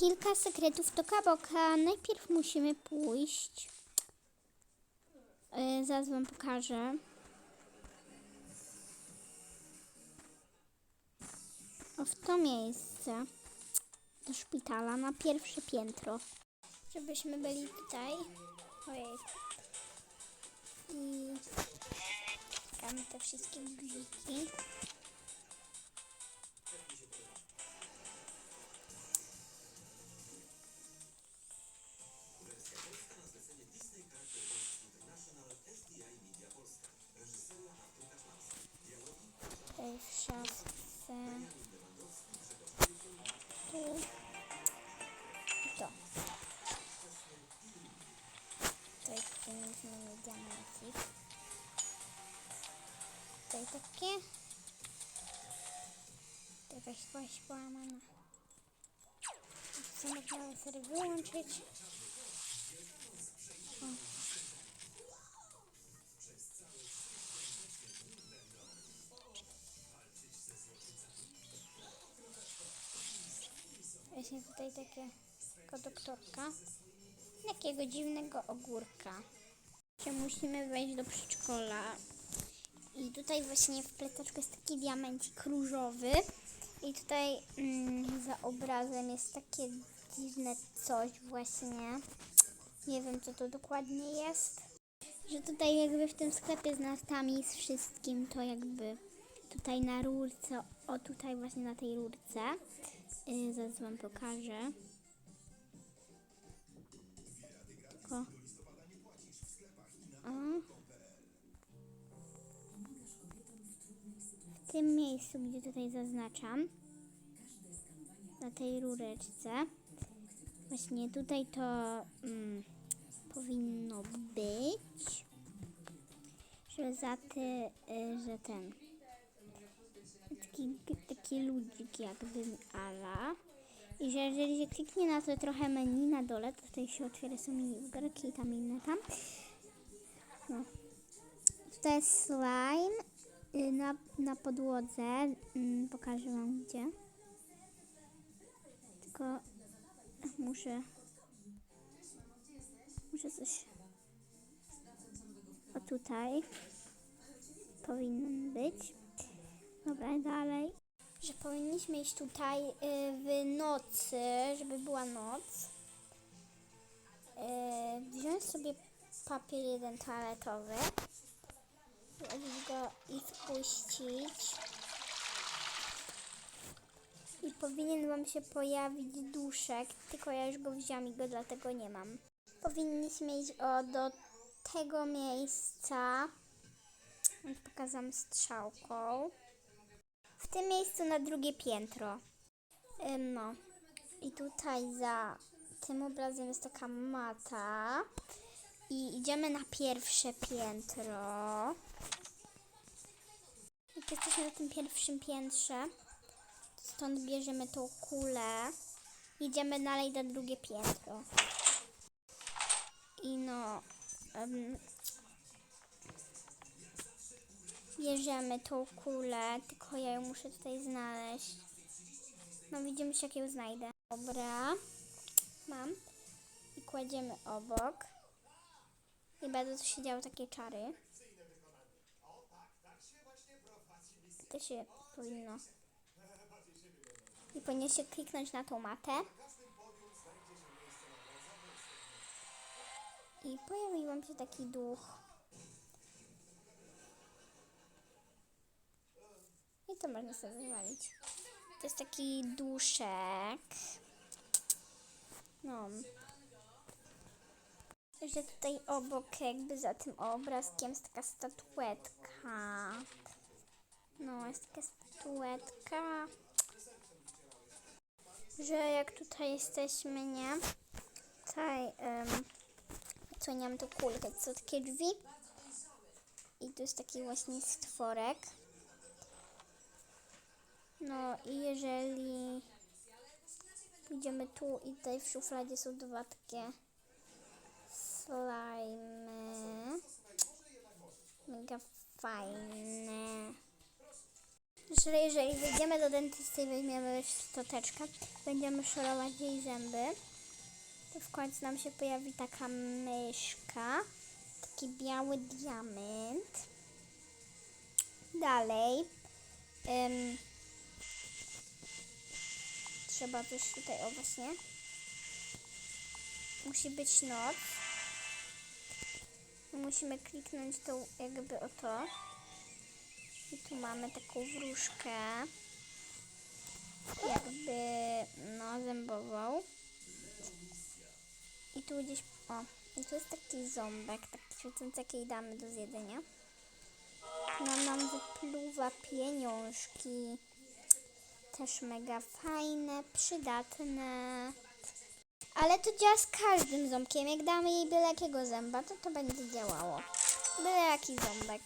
kilka sekretów do kaboka. Najpierw musimy pójść. Yy, zaraz wam pokażę. O, w to miejsce. Do szpitala na pierwsze piętro. Żebyśmy byli tutaj. Ojej. I Klikamy te wszystkie guziki. Tutaj w szafce. Tu. I to. Tutaj przynieśmy diamencik. Tutaj takie. To jakaś kość połamana. Co można sobie wyłączyć? O. Właśnie tutaj takiego doktorka. Takiego dziwnego ogórka. Musimy wejść do przedszkola. I tutaj właśnie w plecaczku jest taki diamencik różowy. I tutaj mm, za obrazem jest takie dziwne coś właśnie. Nie wiem co to dokładnie jest. Że tutaj jakby w tym sklepie z nartami z wszystkim to jakby tutaj na rurce, o tutaj właśnie na tej rurce. Yy, zaraz wam pokażę. Tylko... O. w tym miejscu, gdzie tutaj zaznaczam, na tej rureczce, właśnie tutaj to mm, powinno być, że za ty, że ten, taki, taki ludzik jakby ala. I że jeżeli się kliknie na to trochę menu na dole, to tutaj się otwiera są minigierki i tam inne tam. No. Tutaj jest slime y, na, na podłodze. Mm, Pokażę wam gdzie. Tylko muszę. Muszę coś. O tutaj. Powinien być. Dobra, dalej. Że powinniśmy iść tutaj y, w nocy, żeby była noc. Y, wziąć sobie papier jeden toaletowy. Włożyć go i spuścić. I powinien wam się pojawić duszek, tylko ja już go wziąłem i go dlatego nie mam. Powinniśmy iść o, do tego miejsca. Pokazam strzałką. W tym miejscu na drugie piętro. No. I tutaj za tym obrazem jest taka mata. I idziemy na pierwsze piętro. Jak jesteśmy na tym pierwszym piętrze, stąd bierzemy tą kulę. Idziemy dalej na drugie piętro. I no. Bierzemy tą kulę, tylko ja ją muszę tutaj znaleźć. No widzimy się jak ją znajdę. Dobra. Mam. I kładziemy obok. I będą tu się działy takie czary. To się powinno. I powinien się kliknąć na tą matę. I pojawił się taki duch. I to można sobie wywalić. To jest taki duszek. No. Że tutaj obok, jakby za tym obrazkiem jest taka statuetka. No, jest taka statuetka. Że jak tutaj jesteśmy, nie? Tutaj um, odsłaniam tą kulkę. To są takie drzwi. I tu jest taki właśnie stworek. No i jeżeli pójdziemy tu i tutaj w szufladzie są dwa takie slajmy. Mega fajne. że jeżeli wyjdziemy do dentysty i weźmiemy szczoteczkę, będziemy szorować jej zęby, to w końcu nam się pojawi taka myszka, taki biały diament. Dalej. em, trzeba coś tutaj, o właśnie. Musi być noc. Musimy kliknąć tą jakby o to. I tu mamy taką wróżkę. Jakby no zębową. I tu gdzieś. O, i tu jest taki ząbek, taki świecący, jakiej damy do zjedzenia. No nam wypluwa pieniążki. Też mega fajne, przydatne. Ale to działa z każdym ząbkiem. Jak damy jej byle jakiego zęba, to to będzie działało. Byle jaki ząbek.